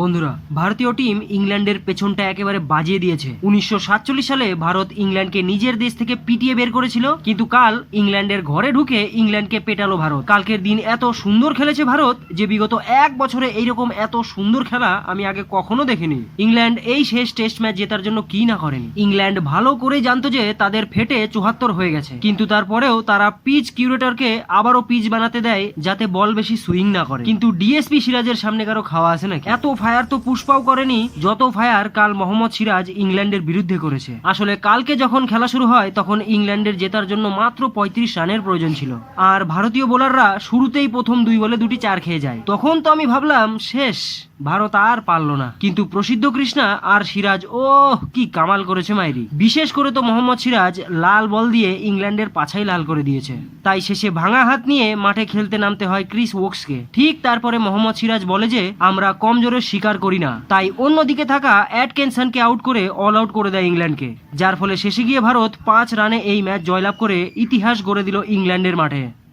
বন্ধুরা, ভারতীয় টিম ইংল্যান্ডের পেছনটা একেবারে বাজিয়ে দিয়েছে। উনিশশো সাতচল্লিশ সালে ভারত ইংল্যান্ডকে নিজের দেশ থেকে পিটিয়ে বের করেছিল, কিন্তু কাল ইংল্যান্ডের ঘরে ঢুকে ইংল্যান্ডকে পেটালো ভারত। কালকের দিন এত সুন্দর খেলেছে ভারত যে বিগত এক বছরে এইরকম এত সুন্দর খেলা আমি আগে কখনো দেখিনি। ইংল্যান্ড এই শেষ টেস্ট ম্যাচ জেতার জন্য কি না করেনি। ইংল্যান্ড ভালো করে জানতো যে তাদের ফেটে চুহাত্তর হয়ে গেছে। কিন্তু তারপরেও তারা পিচ কিউরেটরকে আবারও পিচ বানাতে দেয় যাতে বল বেশি সুইং না করে। কিন্তু ডিএসপি সিরাজের সামনে কারও খাওয়া আছে নাকি? এত ফায়ার তো পুষ্পাও করেনি, যত ফায়ার কাল মোহাম্মদ সিরাজ ইংল্যান্ডের বিরুদ্ধে করেছে। আসলে কালকে যখন খেলা শুরু হয়, তখন ইংল্যান্ডের জেতার জন্য মাত্র পঁয়ত্রিশ রানের প্রয়োজন ছিল। আর ভারতীয় বোলাররা শুরুতেই প্রথম দুই বলে দুটি চার খেয়ে যায়। তখন তো আমি ভাবলাম, শেষ। ভারত আর পারল না। কিন্তু প্রসিদ্ধ কৃষ্ণা আর সিরাজ ও কি কামাল করেছে মাইরি। বিশেষ করে তো মোহাম্মদ সিরাজ লাল বল দিয়ে ইংল্যান্ডের পাছাই লাল করে দিয়েছে। তাই শেষে ভাঙা হাত নিয়ে মাঠে খেলতে নামতে হয় ক্রিস ওকসকে ঠিক তারপরে মোহাম্মদ সিরাজ বলে যে, আমরা কম জোরে স্বীকার করি না। তাই অন্যদিকে থাকা অ্যাটকেনসনকে আউট করে অল আউট করে দেয় ইংল্যান্ডকে। যার ফলে শেষে গিয়ে ভারত পাঁচ রানে এই ম্যাচ জয়লাভ করে ইতিহাস গড়ে দিল ইংল্যান্ডের মাঠে।